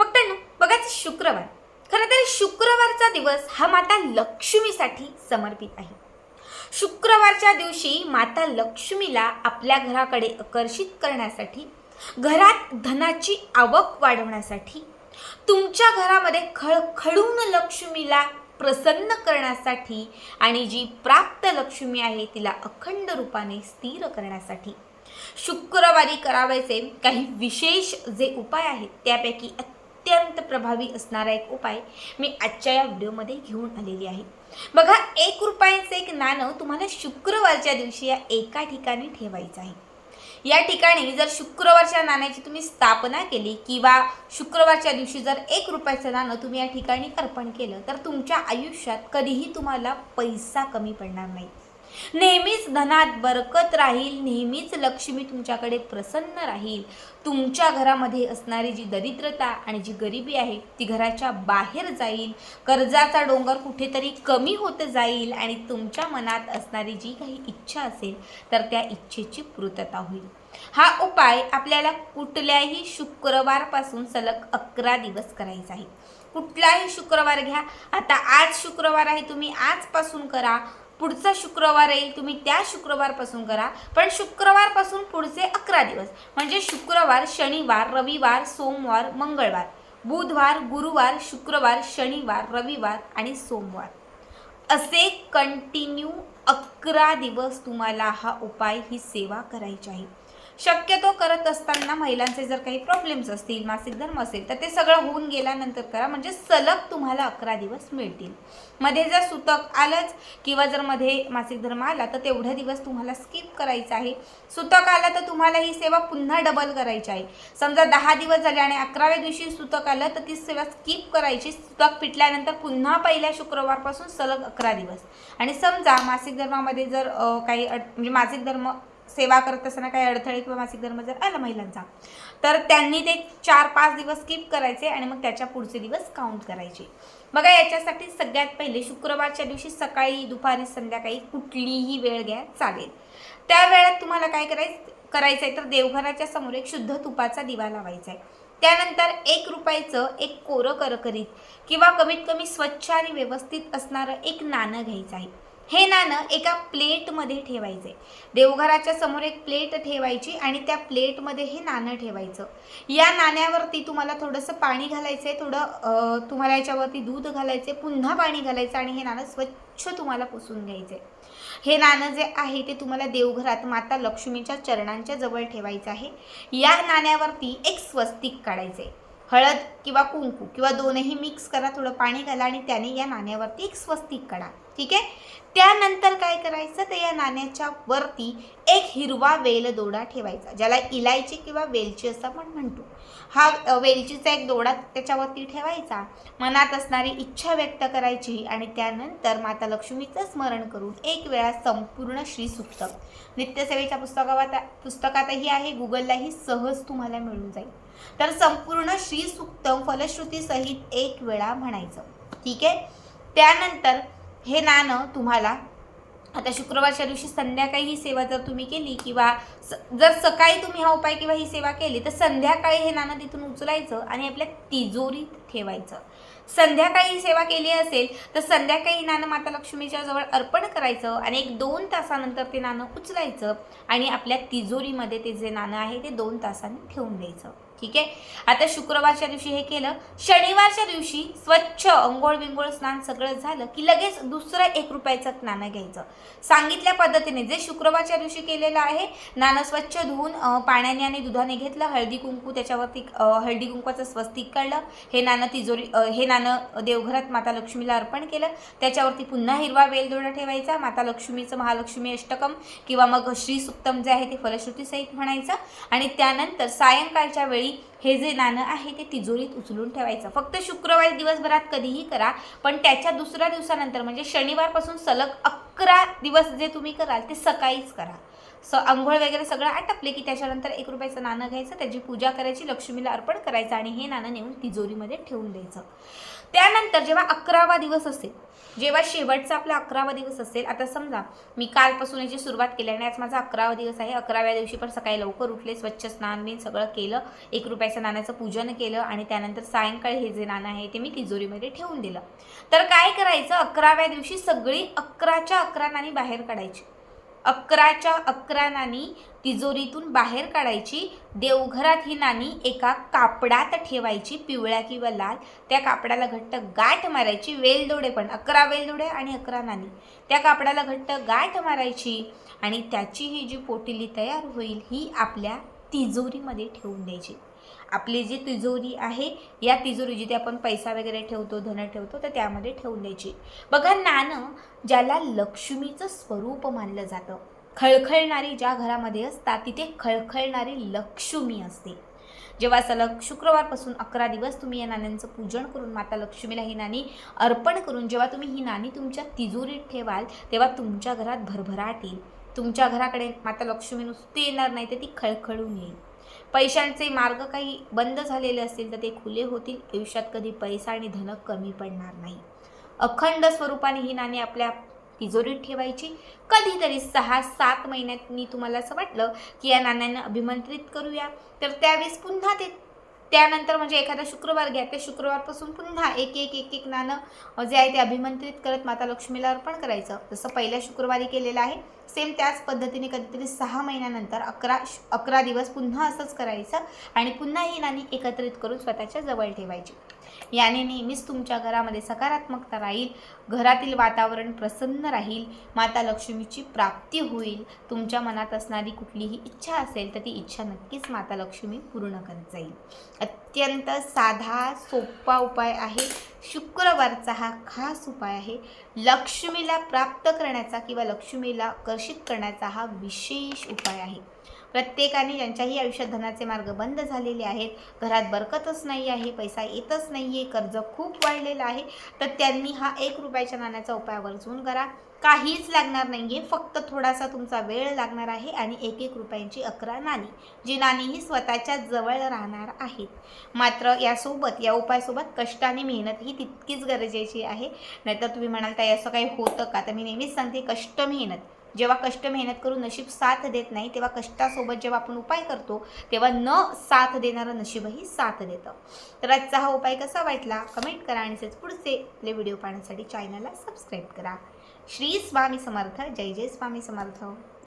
मग तर बघा शुक्रवार. खरं तर शुक्रवारचा दिवस हा माता लक्ष्मीसाठी समर्पित आहे. शुक्रवारच्या दिवशी माता लक्ष्मीला आपल्या घराकडे आकर्षित करण्यासाठी घरात धनाची आवक वाढवण्यासाठी तुमच्या घरामध्ये खळखळून लक्ष्मीला प्रसन्न करण्यासाठी आणि जी प्राप्त लक्ष्मी आहे तिला अखंड रूपाने स्थिर करण्यासाठी शुक्रवारी करावायचे काही विशेष जे उपाय आहेत त्यापैकी अत्यंत प्रभावी असणारा एक उपाय मी आजच्या या व्हिडिओमध्ये घेऊन आलेली आहे. बघा एक रुपयाचं एक नाणं तुम्हाला शुक्रवारच्या दिवशी या एका ठिकाणी ठेवायचं आहे. या ठिकाणी जर शुक्रवारच्या नाण्याची तुम्ही स्थापना केली किंवा शुक्रवारच्या दिवशी जर एक रुपयाचं नाणं तुम्ही या ठिकाणी अर्पण केलं तर तुमच्या आयुष्यात कधीही तुम्हाला पैसा कमी पडणार नाही. नेहमीच धनात बरकत राहील नेहमीच लक्ष्मी तुमच्याकडे प्रसन्न राहील. तुमच्या घरामध्ये असणारी जी दरिद्रता आणि जी गरिबी आहे ती घराच्या बाहेर जाईल. कर्जाचा डोंगर कुठेतरी कमी होत जाईल आणि तुमच्या मनात असणारी जी काही इच्छा असेल तर त्या इच्छेची पूर्तता होईल. हा उपाय आपल्याला कुठल्याही शुक्रवारपासून सलग अकरा दिवस करायचा आहे. कुठलाही शुक्रवार घ्या. आता आज शुक्रवार आहे तुम्ही आजपासून करा. पुढचा शुक्रवार येईल तुम्ही त्या शुक्रवारपासून करा. पण शुक्रवारपासून पुढचे अकरा दिवस. म्हणजे शुक्रवार शनिवार रविवार सोमवार मंगळवार. बुधवार गुरुवार शुक्रवार शनिवार रविवार आणि सोमवार. असे कंटिन्यू अकरा दिवस तुम्हाला हा उपाय ही सेवा करायची आहे. शक्यतो करत असताना महिलांचे जर काही प्रॉब्लेम्स असतील मासिक धर्म असेल तर ते सगळं होऊन गेल्यानंतर करा. म्हणजे सलग तुम्हाला अकरा दिवस मिळतील. मध्ये जर सुतक आलंच किंवा जर मध्ये मासिक धर्म आला तर तेवढा दिवस तुम्हाला स्किप करायचा आहे. सुतक आला तर तुम्हाला ही सेवा पुन्हा डबल करायची आहे. समजा दहा दिवस झाले आणि अकराव्या दिवशी सुतक आलं तर ती सेवा स्किप करायची. सुतक पिटल्यानंतर पुन्हा पहिल्या शुक्रवारपासून सलग अकरा दिवस. आणि समजा मासिक धर्मामध्ये जर काही अड म्हणजे मासिक धर्म सेवा करत असताना काही अडथळे किंवा मासिक धर्म जर आला महिलांचा तर त्यांनी ते चार पाच दिवस स्किप करायचे आणि मग त्याच्या पुढचे दिवस काउंट करायचे. बघा याच्यासाठी सगळ्यात पहिले शुक्रवारच्या दिवशी सकाळी दुपारी संध्याकाळी कुठलीही वेळ घ्या चालेल. त्या वेळात तुम्हाला काय करायचं करायचं आहे तर देवघराच्या समोर एक शुद्ध तुपाचा दिवा लावायचा आहे त्यानंतर एक रुपयाचं एक कोरं करकरीत किंवा कमीत कमी स्वच्छ आणि व्यवस्थित असणारं एक नाणं घ्यायचं आहे हे नाणं एका प्लेटमध्ये ठेवायचे. देवघराच्या समोर एक प्लेट ठेवायची आणि त्या प्लेटमध्ये हे नाणं ठेवायचं. या नाण्यावरती तुम्हाला थोडंसं पाणी घालायचं आहे थोडं तुम्हाला याच्यावरती दूध घालायचे पुन्हा पाणी घालायचं आणि हे नाणं स्वच्छ तुम्हाला पुसून घ्यायचे हे नाणं जे आहे ते तुम्हाला देवघरात माता लक्ष्मीच्या चरणांच्या जवळ ठेवायचं आहे. या नाण्यावरती एक स्वस्तिक काढायचे हळद किंवा कुंकू किंवा दोनही मिक्स करा थोडं पाणी घाला आणि त्याने या नाण्यावरती एक स्वस्तिक काढा. ठीक आहे? त्यानंतर काय करायचं? तर या नाण्याच्या वरती एक हिरवा वेल दोडा ठेवायचा ज्याला इलायची किंवा वेलची असं आपण म्हणतो. हा वेलचीचा एक दोडा त्याच्यावरती ठेवायचा. मनात असणारी इच्छा व्यक्त करायची आणि त्यानंतर माता लक्ष्मीचं स्मरण करून एक वेळा संपूर्ण श्री सुप्तक नित्यसेवेच्या पुस्तकावर पुस्तकातही आहे गुगललाही सहज तुम्हाला मिळून जाईल. तर संपूर्ण श्री सुक्तम फलश्रुतीसहित एक वेळा म्हणायचं. ठीक आहे? त्यानंतर हे नाणं तुम्हाला आता शुक्रवारच्या दिवशी संध्याकाळी ही सेवा जर तुम्ही केली किंवा स जर सकाळी तुम्ही हा उपाय किंवा ही सेवा केली तर संध्याकाळी हे नाणं तिथून उचलायचं आणि आपल्या तिजोरीत ठेवायचं. संध्याकाळी ही सेवा केली असेल तर संध्याकाळी नाणं माता लक्ष्मीच्या जवळ अर्पण करायचं आणि एक दोन तासानंतर ते नाणं उचलायचं आणि आपल्या तिजोरीमध्ये ते जे नाणं आहे ते दोन तासांनी ठेवून द्यायचं. ठीक आहे? आता शुक्रवारच्या दिवशी हे केलं. शनिवारच्या दिवशी स्वच्छ अंघोळ बिंगोळ स्नान सगळं झालं की लगेच दुसरं एक रुपयाचं नाणं घ्यायचं. सांगितल्या पद्धतीने जे शुक्रवारच्या दिवशी केलेलं आहे नाणं स्वच्छ धुवून पाण्याने आणि दुधाने घेतलं हळदी कुंकू त्याच्यावरती हळदी कुंकवाचं स्वस्तिक काढलं हे नाणं तिजोरी हे नाणं देवघरात माता लक्ष्मीला अर्पण केलं. त्याच्यावरती पुन्हा हिरवा वेलदोडा ठेवायचा. माता लक्ष्मीचं महालक्ष्मी अष्टकम किंवा मग श्री सुक्तम जे आहे ते फलश्रुतीसहित म्हणायचं. आणि त्यानंतर सायंकाळच्या वेळी हे जे नाणं आहे ते तिजोरीत उचलून ठेवायचं. फक्त शुक्रवारी दिवसभरात कधीही करा पण त्याच्या दुसऱ्या दिवसानंतर म्हणजे शनिवारपासून सलग अकरा दिवस जे तुम्ही कराल ते सकाळीच करा. स आंघोळ वगैरे सगळं आटपले की त्याच्यानंतर एक रुपयाचं नाणं घ्यायचं त्याची पूजा करायची लक्ष्मीला अर्पण करायचं आणि हे नाणं नेऊन तिजोरीमध्ये ठेवून द्यायचं. त्यानंतर जेव्हा अकरावा दिवस असेल जेव्हा शेवटचा आपला अकरावा दिवस असेल आता समजा मी कालपासून याची सुरुवात केली आणि आज माझा अकरावा दिवस आहे अकराव्या दिवशी पण सकाळी लवकर उठले स्वच्छ स्नान बिन सगळं केलं एक रुपयाचं नाण्याचं पूजन केलं आणि त्यानंतर सायंकाळी हे जे नाणं आहे ते मी तिजोरीमध्ये ठेवून दिलं. तर काय करायचं अकराव्या दिवशी सगळी अकराच्या अकरा नाणी बाहेर काढायची. अकराच्या अकरा नाणी तिजोरीतून बाहेर काढायची. देवघरात ही नाणी एका कापडात ठेवायची पिवळ्या किंवा लाल. त्या कापडाला घट्ट गाठ मारायची वेलदोडे पण अकरा वेलदोडे आणि अकरा नाणी. त्या कापडाला घट्ट गाठ मारायची आणि त्याची ही जी पोटिली तयार होईल ही आपल्या तिजोरीमध्ये ठेवून द्यायची. आपली जी तिजोरी आहे या तिजोरी जिथे आपण पैसा वगैरे ठेवतो धन ठेवतो तर त्यामध्ये ठेवून द्यायची. बघा नाणं ज्याला लक्ष्मीचं स्वरूप मानलं जातं. खळखळणारी ज्या घरामध्ये असतात तिथे खळखळणारी लक्ष्मी असते. जेव्हा सलग शुक्रवारपासून अकरा दिवस तुम्ही या नाण्यांचं पूजन करून माता लक्ष्मीला ही नाणी अर्पण करून जेव्हा तुम्ही ही नाणी तुमच्या तिजोरीत ठेवाल तेव्हा तुमच्या घरात भरभराट येईल. तुमच्या घराकडे माता लक्ष्मी नुसती येणार नाही तर ती खळखळून येईल. पैशांचे मार्ग काही बंद झालेले असतील तर ते खुले होतील. आयुष्यात कधी पैसा आणि धन कमी पडणार नाही. अखंड स्वरूपाने ही नाणी आपल्या तिजोरीत ठेवायची. कधीतरी सहा सात महिन्यांनी तुम्हाला असं वाटलं की या नाण्यांना अभिमंत्रित करूया. तर त्यावेळेस पुन्हा ते त्यानंतर म्हणजे एखादा शुक्रवार घ्या. त्या शुक्रवारपासून पुन्हा एक एक एक एक नाणं जे आहे ते अभिमंत्रित करत माता लक्ष्मीला अर्पण करायचं. जसं पहिल्या शुक्रवारी केलेलं आहे सेम त्याच पद्धतीने कधीतरी सहा महिन्यानंतर अकरा अकरा दिवस पुन्हा असंच करायचं आणि पुन्हा ही नाणी एकत्रित करून स्वतःच्या जवळ ठेवायची. याने नेहमीच तुमच्या घरामध्ये सकारात्मकता राहील घरातील वातावरण प्रसन्न राहील माता लक्ष्मीची प्राप्ती होईल. तुमच्या मनात असणारी कुठलीही इच्छा असेल तर ती इच्छा नक्कीच माता लक्ष्मी पूर्ण करत जाईल. अत्यंत साधा सोपा उपाय आहे. शुक्रवारचा हा खास उपाय आहे. लक्ष्मीला प्राप्त करण्याचा किंवा लक्ष्मीला आकर्षित करण्याचा हा विशेष उपाय आहे. प्रत्येकाने ज्यांच्याही आयुष्यात धनाचे मार्ग बंद झालेले आहेत. घरात बरकतच नाही आहे पैसा येतच नाही आहे कर्ज खूप वाढलेलं आहे. तर त्यांनी हा एक रुपयाच्या नाण्याचा उपाय वर्जून करा. काहीच लागणार नाही आहे फक्त थोडासा तुमचा वेळ लागणार आहे आणि एक एक रुपयांची अकरा नाणी जी नाणी ही स्वतःच्या जवळ राहणार आहेत. मात्र यासोबत या उपायासोबत कष्ट आणि मेहनत ही तितकीच गरजेची आहे. नाहीतर तुम्ही म्हणाल ताई असं काही होतं का? तर मी नेहमीच सांगते कष्ट मेहनत. जेव्हा कष्ट मेहनत करून नशीब साथ देत नाही तेव्हा कष्टासोबत जेव्हा आपण उपाय करतो तेव्हा न साथ देणारं नशीबही साथ देतं. तर आजचा हा उपाय कसा वाटला? कमेंट करा आणि तसेच पुढचे आपले व्हिडिओ पाहण्यासाठी चॅनलला सबस्क्राईब करा. श्री स्वामी समर्थ. जय जय स्वामी समर्थ.